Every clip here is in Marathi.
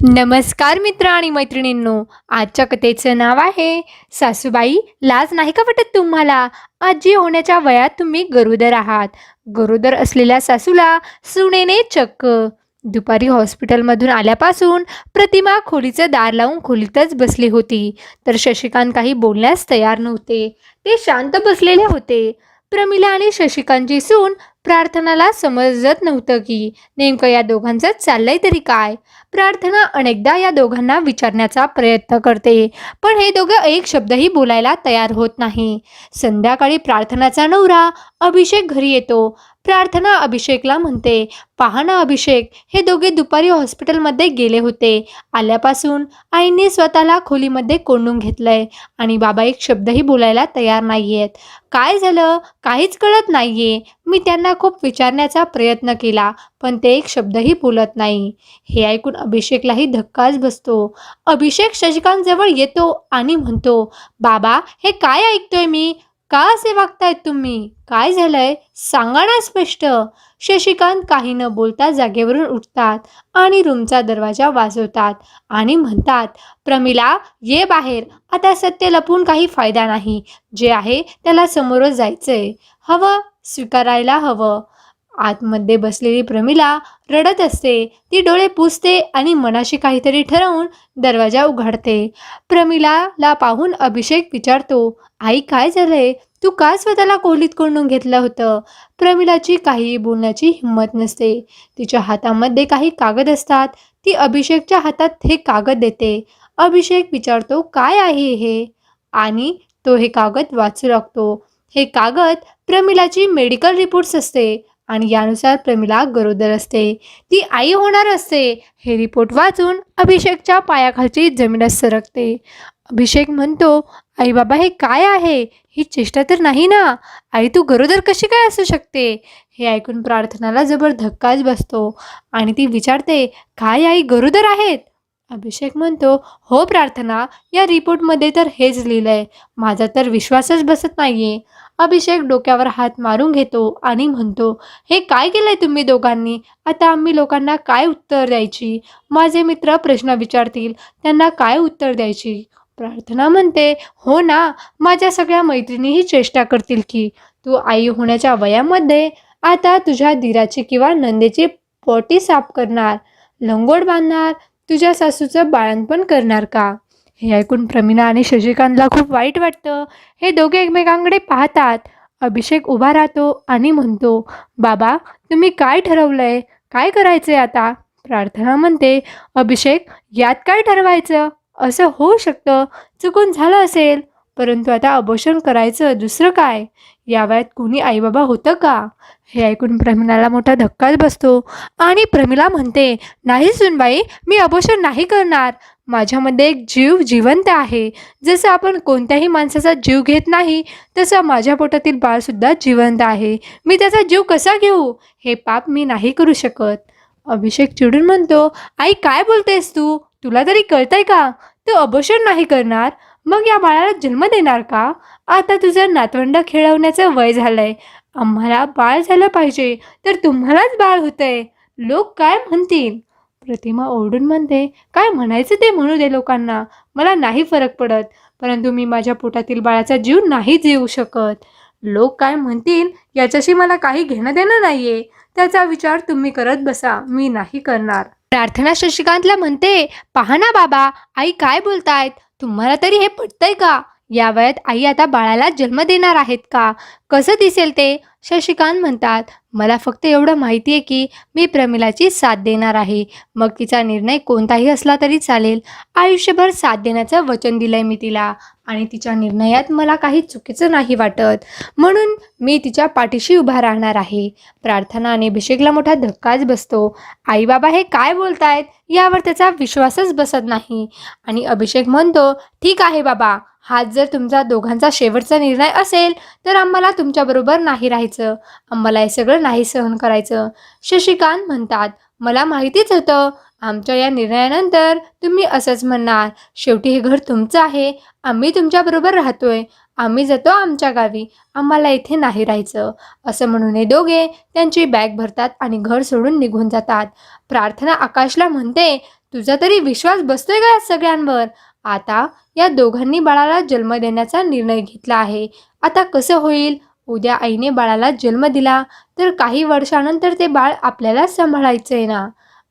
नमस्कार मित्र आणि मैत्रिणींनो आजच्या कथेचं नाव आहे सासूबाई लाज नाही का वाटत तुम्हाला? आजी होण्याच्या वयात तुम्ही गरोदर आहात. गरोदर असलेल्या सासूला सुनेने चक्क. दुपारी हॉस्पिटलमधून आल्यापासून प्रतिमा खोलीचं दार लावून खोलीतच बसली होती. तर शशिकांत काही बोलण्यास तयार नव्हते. ते शांत बसलेले होते. प्रमिला आणि शशिकांतची सून प्रार्थनाला समजत नव्हतं की नेमकं या दोघांचं चाललंय तरी काय? प्रार्थना अनेकदा या दोघांना विचारण्याचा प्रयत्न करते पण हे दोघं एक शब्दही बोलायला तयार होत नाही. संध्याकाळी प्रार्थनाचा नवरा अभिषेक घरी येतो. प्रार्थना अभिषेकला म्हणते पहा ना अभिषेक हे दोघे दुपारी हॉस्पिटलमध्ये गेले होते. आल्यापासून आईने स्वतःला खोलीमध्ये कोंडून घेतलंय आणि बाबा एक शब्दही बोलायला तयार नाही आहेत काय झालं? काहीच कळत नाहीये. मी त्यांना खूप विचारण्याचा प्रयत्न केला पण ते एक शब्दही बोलत नाही. हे ऐकून अभिषेकलाही धक्काच बसतो. अभिषेक शशिकांत जवळ येतो आणि म्हणतो बाबा हे काय ऐकतोय मी? का असे वागतायत तुम्ही? काय झालंय? सांगा ना स्पष्ट. शशिकांत काही न बोलता जागेवरून उठतात आणि रूमचा दरवाजा वाजवतात आणि म्हणतात प्रमिला ये बाहेर. आता सत्य लपून काही फायदा नाही. जे आहे त्याला समोरच जायचंय. हवं स्वीकारायला हवं. आतमध्ये बसलेली प्रमिला रडत असते. ती डोळे पुसते आणि मनाशी काहीतरी ठरवून दरवाजा उघडते. प्रमिलाला पाहून अभिषेक विचारतो आई काय झालंय? तू का स्वतःला कोलीत कोंडून घेतलं होतं प्रमिलाची काहीही बोलण्याची हिंमत नसते. तिच्या हातामध्ये काही कागद असतात. ती अभिषेकच्या हातात हे कागद देते. अभिषेक विचारतो काय आहे हे? आणि तो हे कागद वाचू लागतो. हे कागद प्रमिलाची मेडिकल रिपोर्ट्स असते आणि यानुसार प्रमिला गरोदर असते. ती आई होणार असते. हे रिपोर्ट वाचून अभिषेकच्या पायाखालची जमीनच सरकते. अभिषेक म्हणतो आई बाबा हे काय आहे? ही चेष्टा तर नाही ना? आई तू गरोदर कशी काय असू शकते? हे ऐकून प्रार्थनाला जबर धक्काच बसतो आणि ती विचारते काय आई गरोदर आहेत? अभिषेक म्हणतो हो प्रार्थना या रिपोर्टमध्ये तर हेच लिहिलंय. माझा तर विश्वासच बसत नाहीये. अभिषेक डोक्यावर हात मारून घेतो आणि म्हणतो हे काय केलंय तुम्ही दोघांनी? आता आम्ही लोकांना काय उत्तर द्यायची? माझे मित्र प्रश्न विचारतील त्यांना काय उत्तर द्यायची? प्रार्थना म्हणते हो ना माझ्या सगळ्या मैत्रिणीही चेष्टा करतील की तू आई होण्याच्या वयामध्ये आता तुझ्या धीराची किंवा नंदेची पोटी साफ करणार लंगोट बांधणार तुझ्या सासूचं बाळणपण करणार का? हे ऐकून प्रमिला आणि शशिकांतला खूप वाईट वाटतं. हे दोघे एकमेकांकडे पाहतात. अभिषेक उभा राहतो आणि म्हणतो बाबा तुम्ही काय ठरवलंय? काय करायचंय आता? प्रार्थना म्हणते अभिषेक यात काय ठरवायचं? असं होऊ शकतं. चुकून झालं असेल. परंतु आता अबोषण करायचं दुसरं काय? या वयात कुणी आईबाबा होतं का? हे ऐकून प्रमिलाला मोठा धक्काच बसतो आणि प्रमिला म्हणते नाही सुनबाई मी अबोषण नाही करणार. माझ्यामध्ये एक जीव जिवंत आहे. जसं आपण कोणत्याही माणसाचा जीव घेत नाही तसं माझ्या पोटातील बाळसुद्धा जिवंत आहे. मी त्याचा जीव कसा घेऊ? हे पाप मी नाही करू शकत. अभिषेक चिडून म्हणतो आई काय बोलतेस तू? तुला तरी कळतंय का? तू अबोषण नाही करणार. मग या बाळाला जन्म देणार का? आता तुझं नातवंड खेळवण्याचं वय झालंय. आम्हाला बाळ झालं पाहिजे तर तुम्हालाच बाळ होतंय. लोक काय म्हणतील? प्रतिमा ओरडून म्हणते काय म्हणायचं ते म्हणू दे लोकांना. मला नाही फरक पडत परंतु मी माझ्या पोटातील बाळाचा जीव नाही जीवू शकत. लोक काय म्हणतील? याच्याशी मला काही घेणं देणं नाहीये. त्याचा विचार तुम्ही करत बसा मी नाही करणार. प्रार्थना शशिकांतला म्हणते पहा ना बाबा आई काय बोलतायत? तुम्हाला तरी हे पटतंय का? या वयात आई आता बाळाला जन्म देणार आहेत का? कसं दिसेल ते? शशिकांत म्हणतात मला फक्त एवढं माहिती आहे की मी प्रमिलाची साथ देणार आहे. मग तिचा निर्णय कोणताही असला तरी चालेल. आयुष्यभर साथ देण्याचं वचन दिलंय मी तिला. आणि तिच्या निर्णयात मला काही चुकीचं नाही वाटत. म्हणून मी तिच्या पाठीशी उभा राहणार आहे. प्रार्थना आणि अभिषेकला मोठा धक्काच बसतो. आई बाबा हे काय बोलतायत? यावर त्याचा विश्वासच बसत नाही. आणि अभिषेक म्हणतो ठीक आहे बाबा. हाच जर तुमचा दोघांचा शेवटचा निर्णय असेल तर आम्हाला तुमच्याबरोबर नाही राहायचं. आम्हाला हे सगळं नाही सहन करायचं. शशिकांत म्हणतात मला माहितीच होतं. आमच्या या निर्णयानंतर तुम्ही असंच म्हणणार शेवटी हे घर तुमचं आहे आम्ही तुमच्याबरोबर राहतोय आम्ही जातो आमच्या गावी आम्हाला इथे नाही राहायचं. असं म्हणून हे दोघे त्यांची बॅग भरतात आणि घर सोडून निघून जातात. प्रार्थना आकाशला म्हणते तुझा तरी विश्वास बसतोय का या सगळ्यांवर? आता या दोघांनी बाळाला जन्म देण्याचा निर्णय घेतला आहे. आता कसं होईल? उद्या आईने बाळाला जन्म दिला तर काही वर्षानंतर ते बाळ आपल्याला सांभाळायचं आहे ना?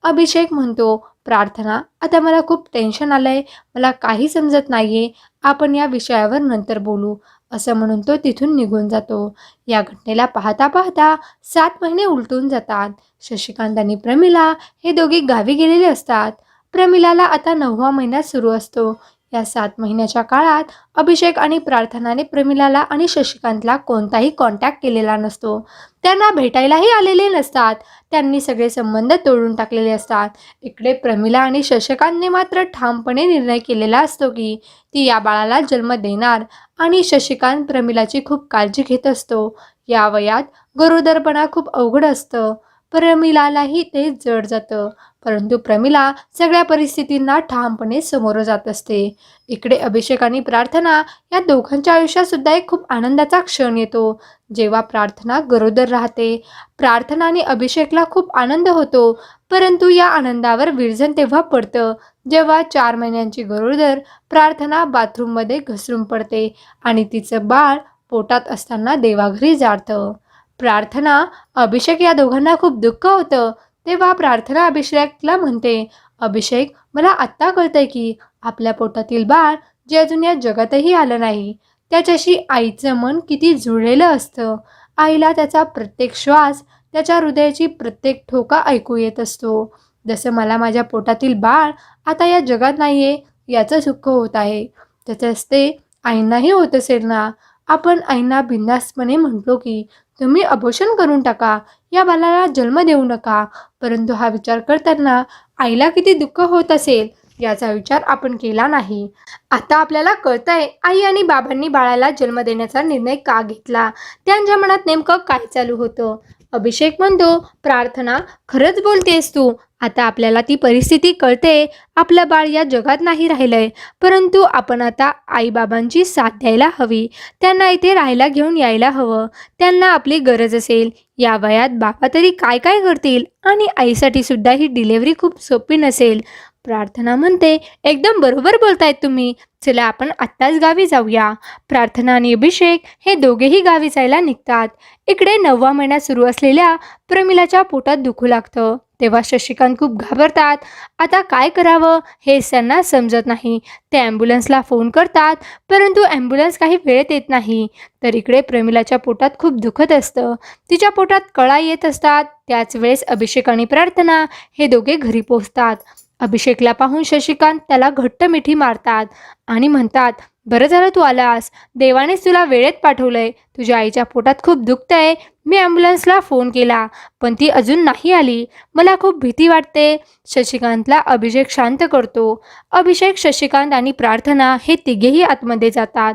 अभिषेक म्हणतो प्रार्थना आता मला खूप टेन्शन आलंय मला काही समजत नाहीये आपण या विषयावर नंतर बोलू. असं म्हणून तो तिथून निघून जातो. या घटनेला पाहता पाहता सात महिने उलटून जातात. शशिकांत आणि प्रमिला हे दोघे गावी गेलेले असतात. प्रमिलाला आता नववा महिना सुरू असतो. या सात महिन्याच्या काळात अभिषेक आणि प्रार्थनाने प्रमिलाला आणि शशिकांतला कोणताही कॉन्टॅक्ट केलेला नसतो. त्यांना भेटायलाही आलेले नसतात. त्यांनी सगळे संबंध तोडून टाकलेले असतात. इकडे प्रमिला आणि शशिकांतने मात्र ठामपणे निर्णय केलेला असतो की ती या बाळाला जन्म देणार आणि शशिकांत प्रमिलाची खूप काळजी घेत असतो. या वयात गरोदरपणा खूप अवघड असतं. प्रमिलालाही ते जड जातं. परंतु प्रमिला सगळ्या परिस्थितींना ठामपणे समोर जात असते. इकडे अभिषेक आणि प्रार्थना या दोघांच्या आयुष्यात सुद्धा एक खूप आनंदाचा क्षण येतो. जेव्हा प्रार्थना गरोदर राहते प्रार्थना आणि अभिषेकला खूप आनंद होतो परंतु या आनंदावर विरजन तेव्हा पडतं जेव्हा चार महिन्यांची गरोदर प्रार्थना बाथरूममध्ये घसरून पडते आणि तिचं बाळ पोटात असताना देवाघरी जातं. प्रार्थना अभिषेक या दोघांना खूप दुःख होतं तेव्हा प्रार्थना अभिषेकला म्हणते अभिषेक मला आत्ता कळतंय की आपल्या पोटातील बाळ जे अजून या जगातही आलं नाही त्याच्याशी आईचं मन किती जुळलेलं असतं. आईला त्याचा प्रत्येक श्वास त्याच्या हृदयाची प्रत्येक ठोका ऐकू येत असतो. जसं मला माझ्या पोटातील बाळ आता या जगात नाही आहे याचं दुःख होत आहे. तसंच ते आईंनाही होत असेल ना? आपण आईंना बिंदास्तपणे म्हटलो की तुम्ही अभोषण करून टाका. या बालाला जन्म देऊ नका. परंतु हा विचार करताना आईला किती दुःख होत असेल याचा विचार आपण केला नाही. आता आपल्याला कळतंय आई आणि बाबांनी बाळाला जन्म देण्याचा निर्णय का घेतला? त्यांच्या मनात नेमकं काय चालू होतं? अभिषेक म्हणतो प्रार्थना खरंच बोलतेस तू. आता आपल्याला ती परिस्थिती कळते. आपलं बाळ या जगात नाही राहिलंय. परंतु आपण आता आईबाबांची साथ द्यायला हवी. त्यांना इथे राहायला घेऊन यायला हवं. त्यांना आपली गरज असेल. या वयात बाबा तरी काय काय करतील? आणि आईसाठी सुद्धा ही डिलेवरी खूप सोपी नसेल. प्रार्थना म्हणते एकदम बरोबर बोलतायत तुम्ही. चला आपण आत्ताच गावी जाऊया. प्रार्थना आणि अभिषेक हे दोघेही गावी जायला निघतात. इकडे नववा महिना सुरू असलेल्या प्रमिलाच्या पोटात दुखू लागतं. तेव्हा शशिकांत खूप घाबरतात. आता काय करावं हे त्यांना समजत नाही. ते ॲम्ब्युलन्सला फोन करतात परंतु ॲम्ब्युलन्स काही वेळेत येत नाही. तर इकडे प्रमिलाच्या पोटात खूप दुखत असतं. तिच्या पोटात कळा येत असतात. त्याच वेळेस अभिषेक आणि प्रार्थना हे दोघे घरी पोहोचतात. अभिषेकला पाहून शशिकांत त्याला घट्ट मिठी मारतात आणि म्हणतात बरं झालं तू आलास. देवानेच तुला वेळेत पाठवलंय. तुझ्या आईच्या पोटात खूप दुखतंय. मी ॲम्ब्युलन्सला फोन केला पण ती अजून नाही आली. मला खूप भीती वाटते शशिकांतला अभिषेक शांत करतो. अभिषेक शशिकांत आणि प्रार्थना हे तिघेही आतमध्ये जातात.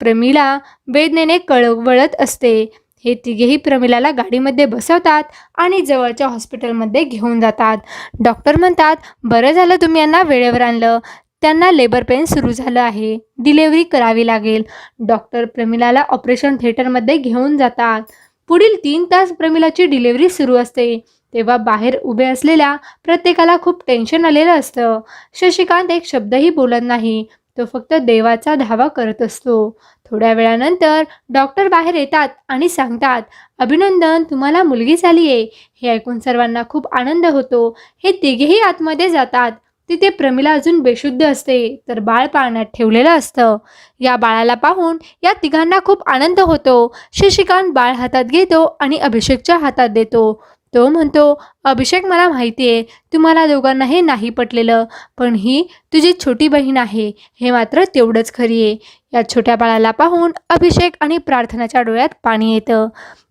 प्रमिला वेदनेने कळवळत असते. हे तिघेही प्रमिलाला गाडीमध्ये बसवतात आणि जवळच्या हॉस्पिटलमध्ये घेऊन जातात. डॉक्टर म्हणतात बरं झालं तुम्ही यांना वेळेवर आणलं. त्यांना लेबर पेन सुरू झालं आहे. डिलेवरी करावी लागेल. डॉक्टर प्रमिलाला ऑपरेशन थिएटरमध्ये घेऊन जातात. पुढील तीन तास प्रमिलाची डिलेवरी सुरू असते. तेव्हा बाहेर उभे असलेल्या प्रत्येकाला खूप टेन्शन आलेलं असतं. शशिकांत एक शब्दही बोलत नाही. तो फक्त देवाचा धावा करत असतो. थोड्या वेळानंतर डॉक्टर बाहेर येतात आणि सांगतात अभिनंदन तुम्हाला मुलगी झाली आहे. हे ऐकून सर्वांना खूप आनंद होतो. हे तिघेही आतमध्ये जातात. तिथे प्रमिला अजून बेशुद्ध असते तर बाळ पाळण्यात ठेवलेलं असतं. या बाळाला पाहून या तिघांना खूप आनंद होतो. शशिकांत बाळ हातात घेतो आणि अभिषेकच्या हातात देतो. तो म्हणतो अभिषेक मला माहिती आहे तुम्हाला दोघांना हे नाही पटलेलं पण ही तुझी छोटी बहीण आहे हे मात्र तेवढंच खरी आहे. या छोट्या बाळाला पाहून अभिषेक आणि प्रार्थनाच्या डोळ्यात पाणी येतं.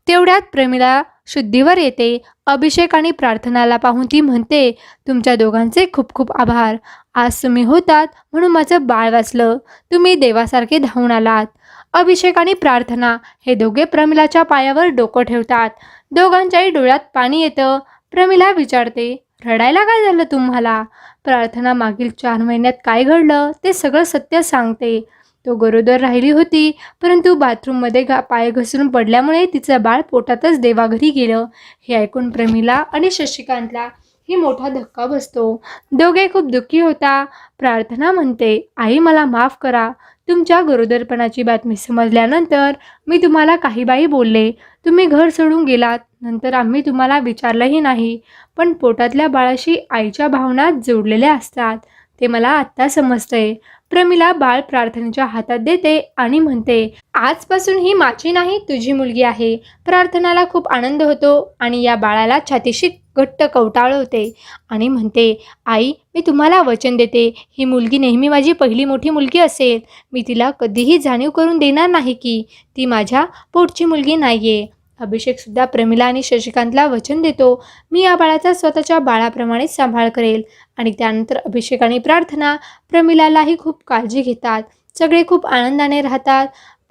तेवढ्यात प्रेमीला शुद्धीवर येते. अभिषेक आणि प्रार्थनाला पाहून ती म्हणते तुमच्या दोघांचे खूप खूप आभार. आज तुम्ही होतात म्हणून माझं बाळ वाचलं. तुम्ही देवासारखे धावून आलात. अभिषेक आणि प्रार्थना हे दोघे प्रमिलाच्या पायावर डोकं ठेवतात. दोघांच्याही डोळ्यात पाणी येतं. प्रमिला विचारते रडायला काय झालं तुम्हाला? प्रार्थना मागील चार महिन्यात काय घडलं? ते सगळं सत्य सांगते तो गरोदर राहिली होती परंतु बाथरूममध्ये घा पाय घसरून पडल्यामुळे तिचं बाळ पोटातच देवाघरी गेलं. हे ऐकून प्रमिला आणि शशिकांतला ही मोठा धक्का बसतो. दोघे खूप दुःखी होता. प्रार्थना म्हणते आई मला माफ करा. तुमच्या गरोदरपणाची बातमी समजल्यानंतर मी तुम्हाला काही बाई बोलले. तुम्ही घर सोडून गेलात. नंतर आम्ही तुम्हाला विचारलंही नाही. पण पोटातल्या बाळाशी आईच्या भावना जोडलेल्या असतात. ते मला आत्ता समजतंय. प्रमिला बाळ प्रार्थनेच्या हातात देते आणि म्हणते आजपासून ही माझी नाही तुझी मुलगी आहे. प्रार्थनाला खूप आनंद होतो आणि या बाळाला छातीशी घट्ट कवटाळवते आणि म्हणते आई मी तुम्हाला वचन देते. ही मुलगी नेहमी माझी पहिली मोठी मुलगी असेल. मी तिला कधीही जाणीव करून देणार नाही की ती माझ्या पोटची मुलगी नाही आहे अभिषेकसुद्धा प्रमिला आणि शशिकांतला वचन देतो. मी या बाळाचा स्वतःच्या बाळाप्रमाणे सांभाळ करेल. आणि त्यानंतर अभिषेक आणि प्रार्थना प्रमिलालाही खूप काळजी घेतात. सगळे खूप आनंदाने राहतात.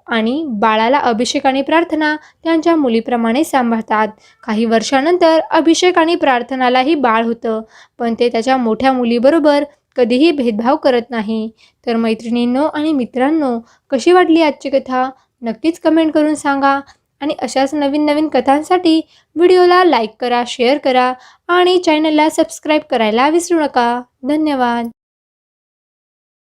आणि बाळाला अभिषेक आणि प्रार्थना त्यांच्या मुलीप्रमाणे सांभाळतात. काही वर्षानंतर अभिषेक आणि प्रार्थनालाही बाळ होतं पण ते त्याच्या मोठ्या मुलीबरोबर कधीही भेदभाव करत नाही. तर मैत्रिणींनो आणि मित्रांनो कशी वाटली आजची कथा? नक्कीच कमेंट करून सांगा आणि अशाच नवीन नवीन कथांसाठी व्हिडिओला लाईक करा शेअर करा आणि चॅनलला सबस्क्राईब करायला विसरू नका. धन्यवाद.